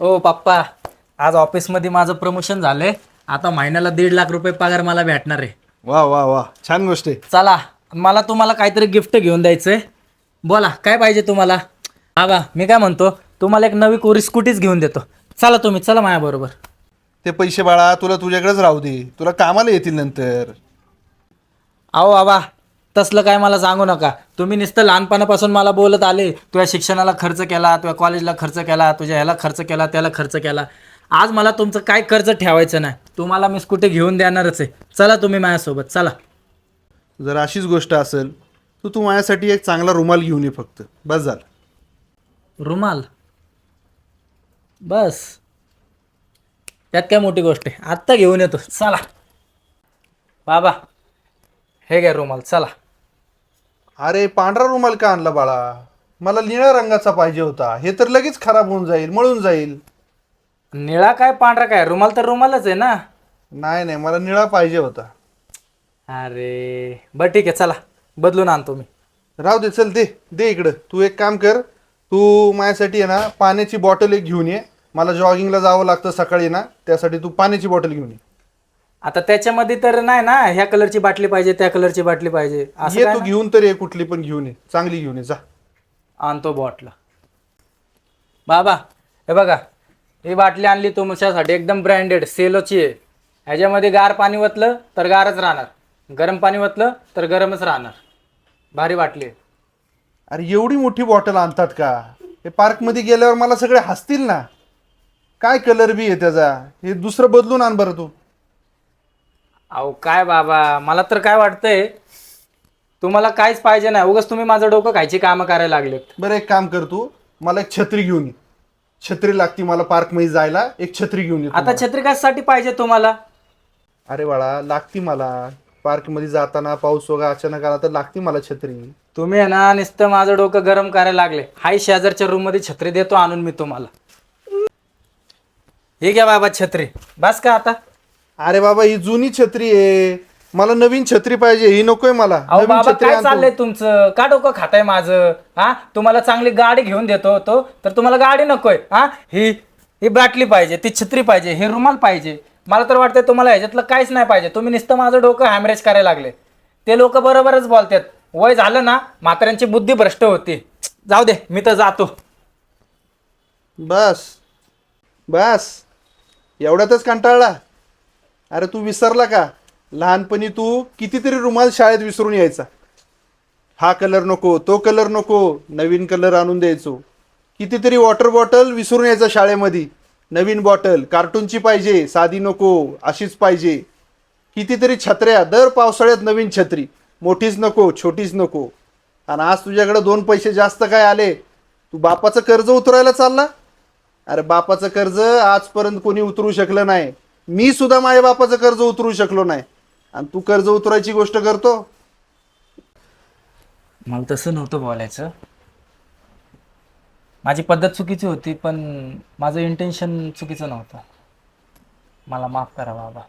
ओ पप्पा आज ऑफिसमध्ये माझं प्रमोशन झालंय. आता महिन्याला दीड लाख रुपये पगार मला भेटणार आहे. वा वा वा. छान गोष्ट आहे. चला मला तुम्हाला काहीतरी गिफ्ट घेऊन द्यायचंय. बोला काय पाहिजे तुम्हाला? बाबा मी काय म्हणतो तुम्हाला एक नवी कोरी स्कूटीच घेऊन देतो. चला तुम्ही चला माझ्याबरोबर ते पैसे बाळा तुला तुझ्याकडेच राहू दे. तुला कामाला येतील नंतर. अहो बाबा तसलं काय मला सांगू नका. तुम्ही नुसतं लहानपणापासून मला बोलत आले तुझ्या शिक्षणाला खर्च केला तुझ्या कॉलेजला खर्च केला तुझ्या ह्याला खर्च केला त्याला खर्च केला. आज मला तुमचं काय कर्ज ठेवायचं नाही. तुम्हाला मी स्कूटी घेऊन देणारच आहे. चला तुम्ही माझ्यासोबत चला. जर अशीच गोष्ट असेल तर तू माझ्यासाठी एक चांगला रुमाल घेऊन ये फक्त. बस झालं. रुमाल? बस. त्यात काय मोठी गोष्ट आहे. आत्ता घेऊन येतो. चला. बाबा. हे घ्या रुमाल चला. अरे पांढरा रुमाल का आणला बाळा? मला निळ्या रंगाचा पाहिजे होता. हे तर लगेच खराब होऊन जाईल मळून जाईल. निळा काय पांढरा काय? रुमाल तर रुमालच आहे ना? नाही नाही मला निळा पाहिजे होता. अरे बरं ठीक आहे चला. बदलून आणतो मी. राहू दे चल दे दे इकडं. तू एक काम कर तू माझ्यासाठी आहे ना पाण्याची बॉटल एक घेऊन ये. मला जॉगिंगला जावं लागतं सकाळी ना त्यासाठी तू पाण्याची बॉटल घेऊन ये. आता त्याच्यामध्ये तर नाही ना ह्या कलरची बाटली पाहिजे त्या कलरची बाटली पाहिजे. असं ये तू? घेऊन तर ये कुठली पण घेऊन ये. चांगली घेऊन ये जा. आणतो बॉटला बाबा हे बघा ही बाटली आणली तुमच्यासाठी एकदम ब्रँडेड सेलोची आहे. ह्याच्यामध्ये गार पाणी वतलं तर गारच राहणार. गरम पाणी वतलं तर गरमच राहणार. भारी बाटली आहे. अरे एवढी मोठी बॉटल आणतात का? हे पार्कमध्ये गेल्यावर मला सगळे हसतील ना. काय कलर बी आहे त्याचा? हे दुसरं बदलून आण बरं तू. अहो काय बाबा मला तर काय वाटतंय तुम्हाला काहीच पाहिजे नाही. उगाच तुम्ही माझं डोकं खायची कामं करायला लागलेत. बरं एक काम कर तू. मला एक छत्री घेऊन ये. छत्री लागती मला पार्कमध्ये जायला. एक छत्री घेऊन ये तू आता छत्री कशासाठी पाहिजे तुम्हाला? अरे बाळा लागती मला. पार्कमध्ये जाताना पाऊस वगैरे अचानक आला तर लागती मला छत्री. तुम्ही आहे ना नुसतं माझं डोकं गरम करायला लागले. हाय शेजारच्या रूममध्ये छत्री देतो आणून मी तुम्हाला. हे घ्या बाबा छत्री. बस का आता? अरे बाबा ही जुनी छत्री आहे. मला नवीन छत्री पाहिजे ही नकोय मला. अहो नवीन बाबा छत्री काय आणतो. चाललंय तुमचं? का डोकं खाताय माझं? हा? तुम्हाला चांगली गाडी घेऊन देतो तो तर तुम्हाला गाडी नकोय. हा? ही ही बाटली पाहिजे ती छत्री पाहिजे हे रुमाल पाहिजे. मला तर वाटतंय तुम्हाला ह्याच्यातलं काहीच नाही पाहिजे. तुम्ही नुसतं माझं डोकं हॅमरेज करायला लागले. ते लोक बरोबरच बोलतात. वय झालं ना म्हाताऱ्यांची बुद्धी भ्रष्ट होती. जाऊ दे मी तर जातो. बस. बस. एवढ्यातच कंटाळला. अरे तू विसरला का? लहानपणी तू कितीतरी रुमाल शाळेत विसरून यायचा. हा कलर नको तो कलर नको नवीन कलर आणून द्यायचो. कितीतरी वॉटर बॉटल विसरून यायचा शाळेमध्ये. नवीन बॉटल कार्टूनची पाहिजे साधी नको अशीच पाहिजे. कितीतरी छत्र्या दर पावसाळ्यात नवीन छत्री. मोठीच नको छोटीच नको. आणि आज तुझ्याकडे दोन पैसे जास्त काय आले? तू बापाचं कर्ज उतरायला चालला? अरे बापाचं कर्ज आजपर्यंत कोणी उतरू शकलं नाही. मी सुद्धा माझ्या बापाचं कर्ज उतरू शकलो नाही. आणि तू कर्ज उतरायची गोष्ट करतो? मला तसं नव्हतं बोलायचं. माझी पद्धत चुकीची होती पण माझं इंटेन्शन चुकीचं नव्हतं. मला माफ करा बाबा.